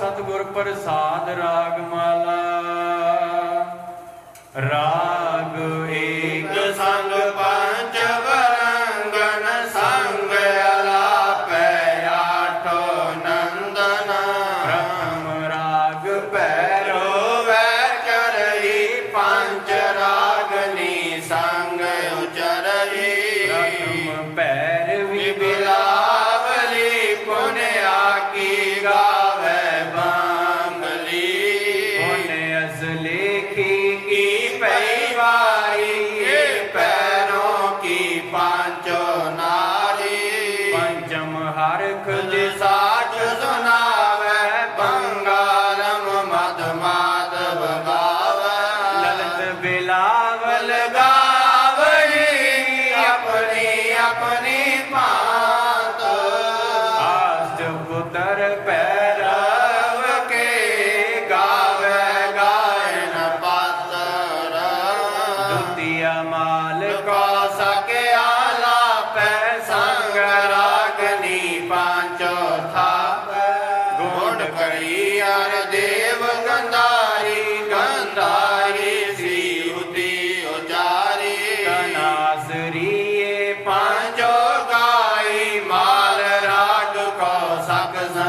ਸਤਿਗੁਰ ਪ੍ਰਸਾਦ ਰਾਗ ਮਾਲਾ ਰਾਗ ਏਕ उतर पे Because I.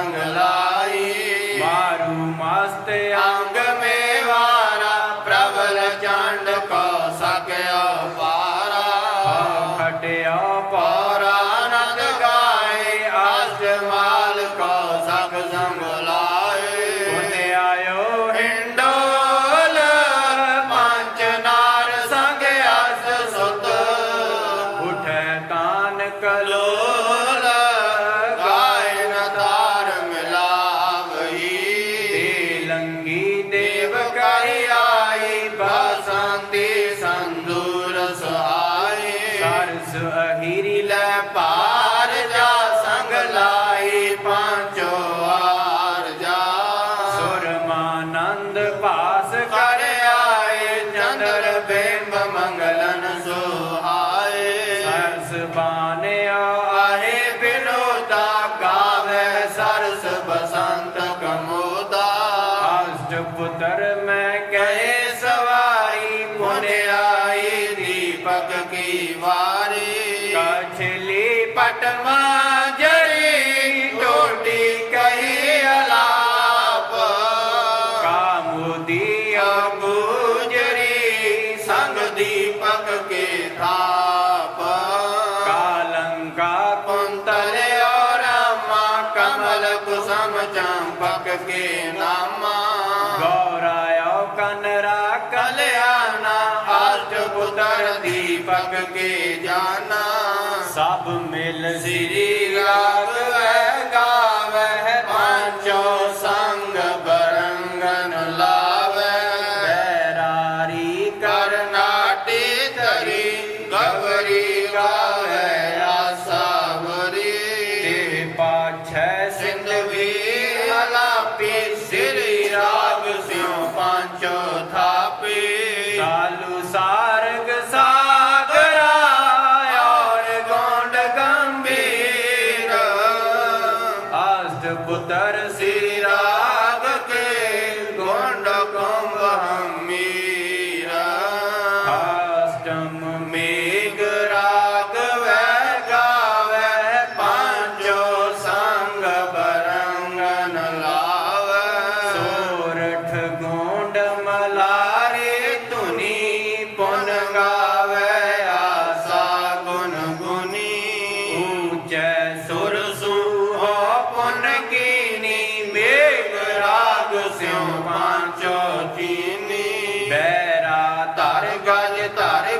ਸੁਹਰੀ ਲੈ ਪਾਰ ਜਾ ਸੰਗ ਲਾਏ ਪਾਂਚੋ ਆਰ ਜਾ। ਸੁਰਮਾਨੰਦ ਪਾਸ ਕਰ ਆਏ ਚੰਦਰ ਬੇਮ ਮੰਗਲਨ ਸੁਹਾਏ। ਸਰਸ ਬਾਨਿਆ ਆਏ ਬਿਨੋਦਾ ਗਾਵੇ ਸਰਸ ਬਸੰਤ ਕਮੋਦਾ। ਅਸ਼ਟ ਪੁੱਤਰ ਵਾਰੇ। ਕਛਲੀ ਪਟਮਾ ਜੜੀ ਟੋਟੀ ਕਹੀ ਅਲਾਪ। ਕਾਮੁਦੀ ਅੰਗੂਜਰੀ ਸੰਗ ਦੀਪਕ ਕੇ ਥਾਪ। ਕਾਲੰਕਾ ਕੁੰਤਲ ਔਰਮਾ ਕਮਲ ਕੁਸਮ ਚੰਪਕ ਕੇ ਨਾਮਾ। ਗੌਰਾਇਓ ਕਨਰਾ ਕਲਿਆ ਪੁੱਤਰ ਦੀਪਕ ਕੇ ਜਾਨਾ। ਸਭ ਮਿਲ ਸ੍ਰੀ ਰਾਗ ਹੈ ਗਾਵੇ ਪੰਚੋ ਸੰਗ ਬਰੰਗਨ ਲਾਵੇ। ਬੈਰਾਰੀ ਕਰਨਾਟੇ ਧਰੀ ਗਵਰੀ ਗਾਵੇ ਆਸਾਵਰੀ ਤੇ ਪਾਛੈ ਸਿੰਧ الله ਧਾਰੇ